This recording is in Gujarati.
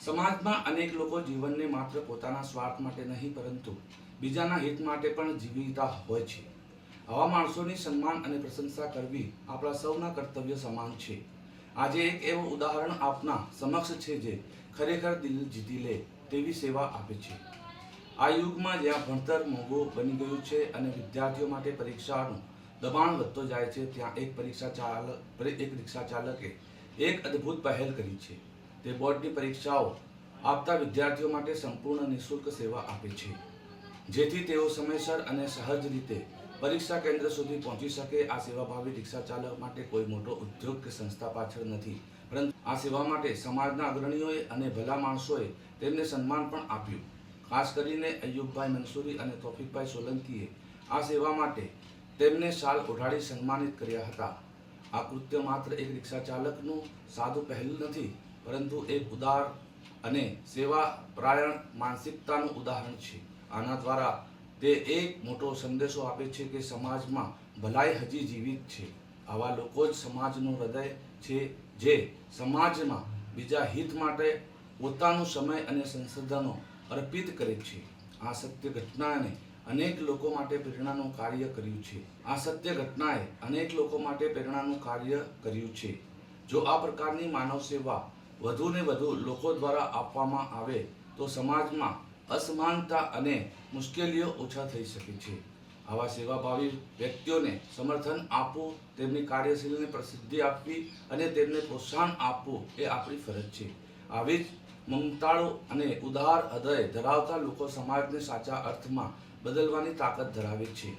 સમાજમાં અનેક લોકો જીવનને માત્ર પોતાના સ્વાર્થ માટે નહીં, પરંતુ બીજાના હિત માટે પણ જીવિતા હોય છે. આવા માણસોની સન્માન અને પ્રશંસા કરવી આપણા સૌના કર્તવ્ય સમાન છે. આજે એક એવું ઉદાહરણ આપના સમક્ષ છે જે ખરેખર દિલ જીતી લે તેવી સેવા આપે છે. આ યુગમાં જ્યાં ભણતર મોંઘું બની ગયું છે અને વિદ્યાર્થીઓ માટે પરીક્ષાનું દબાણ વધતો જાય છે, ત્યાં એક પરીક્ષા ચાલક એક રિક્ષા ચાલકે એક અદ્ભુત પહેલ કરી છે. તે બોર્ડની પરીક્ષાઓ આપતા વિદ્યાર્થીઓ માટે સંપૂર્ણ નિઃશુલ્ક સેવા આપે છે. જેથી તેઓ સમયસર અને સહજ રીતે પરીક્ષા કેન્દ્ર સુધી પહોંચી શકે. આ સેવાભાવી રિક્ષા ચાલક માટે કોઈ મોટો ઉદ્યોગ કે સંસ્થા પાછળ નથી. પરંતુ આ સેવા માટે સમાજના અગ્રણીઓએ અને ભલા માણસોએ તેમને સન્માન પણ આપ્યું. ખાસ કરીને અયુબભાઈ મંસૂરી અને તોફિકભાઈ સોલંકીએ આ સેવા માટે તેમને શાલ ઓઢાડી સન્માનિત કર્યા હતા. આ કૃત્ય માત્ર એક રિક્ષા ચાલકનું સાદું પહેલું નથી પરંતુ એક ઉદાર અને સેવા પરાયણ માનસિકતાનું ઉદાહરણ છે. આના દ્વારા તે એક મોટો સંદેશો આપે છે કે સમાજમાં ભલાઈ હજી જીવિત છે. આવા લોકો જ સમાજનું હૃદય છે જે સમાજમાં બીજા હિત માટે પોતાનો સમય અને સંસાધનો અર્પિત કરે છે. આ સત્ય ઘટનાને અનેક લોકો માટે પ્રેરણાનું કાર્ય કર્યું છે. આ સત્ય ઘટનાએ અનેક લોકો માટે પ્રેરણાનું કાર્ય કર્યું છે. જો આ પ્રકારની માનવ સેવા વધુ ને વધુ લોકો દ્વારા આપવામાં આવે તો સમાજમાં અસમાનતા અને મુશ્કેલીઓ ઓછા થઈ શકે છે. આવા સેવાભાવી વ્યક્તિઓને સમર્થન આપવું, તેમની કાર્યશીલને પ્રસિદ્ધિ આપવી અને તેમને પ્રોત્સાહન આપવું એ આપણી ફરજ છે. આવી જ મમતાળુ અને ઉદાર હૃદય ધરાવતા લોકો સમાજને સાચા અર્થમાં બદલવાની તાકાત ધરાવે છે.